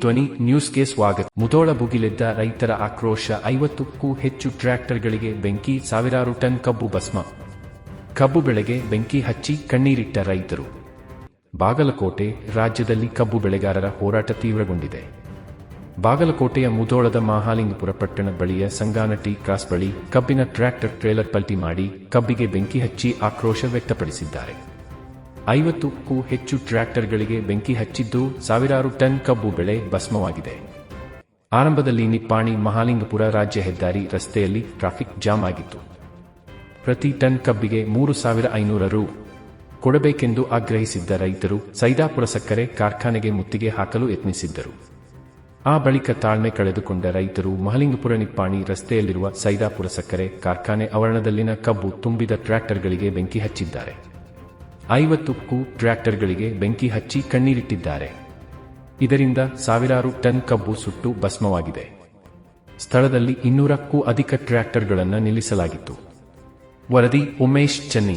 ಧ್ವನಿ ನ್ಯೂಸ್ಗೆ ಸ್ವಾಗತ. ಮುಧೋಳ ಭುಗಿಲೆದ್ದ ರೈತರ ಆಕ್ರೋಶ ಐವತ್ತಕ್ಕೂ ಹೆಚ್ಚು ಟ್ರ್ಯಾಕ್ಟರ್ಗಳಿಗೆ ಬೆಂಕಿ, ಸಾವಿರಾರು ಟನ್ ಕಬ್ಬು ಭಸ್ಮ. ಕಬ್ಬು ಬೆಳೆಗೆ ಬೆಂಕಿ ಹಚ್ಚಿ ಕಣ್ಣೀರಿಟ್ಟ ರೈತರು. ಬಾಗಲಕೋಟೆ ರಾಜ್ಯದಲ್ಲಿ ಕಬ್ಬು ಬೆಳೆಗಾರರ ಹೋರಾಟ ತೀವ್ರಗೊಂಡಿದೆ. ಬಾಗಲಕೋಟೆಯ ಮುಧೋಳದ ಮಹಾಲಿಂಗಪುರ ಪಟ್ಟಣ ಬಳಿಯ ಸಂಗಾನಟಿ ಕ್ರಾಸ್ ಬಳಿ ಕಬ್ಬಿನ ಟ್ರ್ಯಾಕ್ಟರ್ ಟ್ರೇಲರ್ ಪಲ್ಟಿ ಮಾಡಿ ಕಬ್ಬಿಗೆ ಬೆಂಕಿ ಹಚ್ಚಿ ಆಕ್ರೋಶ ವ್ಯಕ್ತಪಡಿಸಿದ್ದಾರೆ. ಐವತ್ತಕ್ಕೂ ಹೆಚ್ಚು ಟ್ರ್ಯಾಕ್ಟರ್ಗಳಿಗೆ ಬೆಂಕಿ ಹಚ್ಚಿದ್ದು ಸಾವಿರಾರು ಟನ್ ಕಬ್ಬು ಬೆಳೆ ಭಸ್ಮವಾಗಿದೆ. ಆರಂಭದಲ್ಲಿ ನಿಪ್ಪಾಣಿ, ಮಹಾಲಿಂಗಪುರ ರಾಜ್ಯ ಹೆದ್ದಾರಿ ರಸ್ತೆಯಲ್ಲಿ ಟ್ರಾಫಿಕ್ ಜಾಮ್ ಆಗಿತ್ತು. ಪ್ರತಿ ಟನ್ ಕಬ್ಬಿಗೆ ಮೂರು ಸಾವಿರ ಐನೂರ ರು ಕೊಡಬೇಕೆಂದು ಆಗ್ರಹಿಸಿದ್ದ ರೈತರು ಸೈದಾಪುರ ಸಕ್ಕರೆ ಕಾರ್ಖಾನೆಗೆ ಮುತ್ತಿಗೆ ಹಾಕಲು ಯತ್ನಿಸಿದ್ದರು. ಆ ಬಳಿಕ ತಾಳ್ಮೆ ಕಳೆದುಕೊಂಡ ರೈತರು ಮಹಲಿಂಗಪುರ ನಿಪ್ಪಾಣಿ ರಸ್ತೆಯಲ್ಲಿರುವ ಸೈದಾಪುರ ಸಕ್ಕರೆ ಕಾರ್ಖಾನೆ ಆವರಣದಲ್ಲಿನ ಕಬ್ಬು ತುಂಬಿದ ಟ್ರ್ಯಾಕ್ಟರ್ಗಳಿಗೆ ಬೆಂಕಿ ಹಚ್ಚಿದ್ದಾರೆ. ಐವತ್ತಕ್ಕೂ ಟ್ರ್ಯಾಕ್ಟರ್ಗಳಿಗೆ ಬೆಂಕಿ ಹಚ್ಚಿ ಕಣ್ಣೀರಿಟ್ಟಿದ್ದಾರೆ. ಇದರಿಂದ ಸಾವಿರಾರು ಟನ್ ಕಬ್ಬು ಸುಟ್ಟು ಭಸ್ಮವಾಗಿದೆ. ಸ್ಥಳದಲ್ಲಿ ಇನ್ನೂರಕ್ಕೂ ಅಧಿಕ ಟ್ರ್ಯಾಕ್ಟರ್ಗಳನ್ನು ನಿಲ್ಲಿಸಲಾಗಿತ್ತು. ವರದಿ ಉಮೇಶ್ ಚೆನ್ನೈ.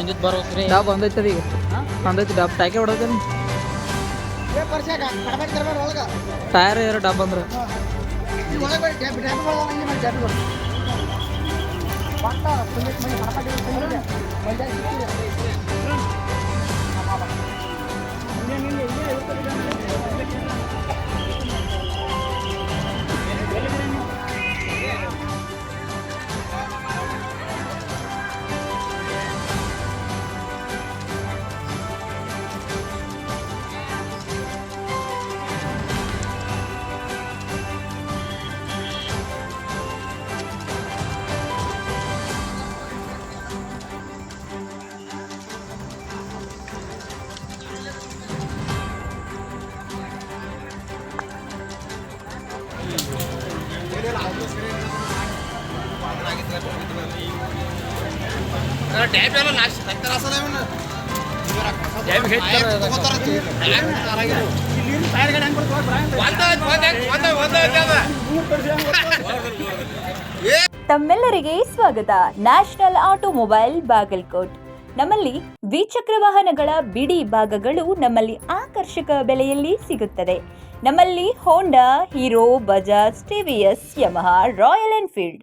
ಒಂದಿದ್ದು ಬರ್ಬೇಕ್ರಿ ಡಾಬ್ ಬಂದೈತದ ಈಗ ಬಂದೈತಿ ಡಾಬ್ ಟ್ಯಾಕೆ ಹೊಡೋದೇನು ಟೈರ್ ಎರಡು ಡಾಬ್ ಅಂದ್ರೆ ತಮ್ಮೆಲ್ಲರಿಗೆ ಸ್ವಾಗತ. National automobile Bagalkot. ನಮ್ಮಲ್ಲಿ ದ್ವಿಚಕ್ರ ವಾಹನಗಳ ಬಿಡಿ ಭಾಗಗಳು ನಮ್ಮಲ್ಲಿ ಆಕರ್ಷಕ ಬೆಲೆಯಲ್ಲಿ ಸಿಗುತ್ತದೆ. ನಮ್ಮಲ್ಲಿ Honda Hero Bajaj TVS Yamaha Royal Enfield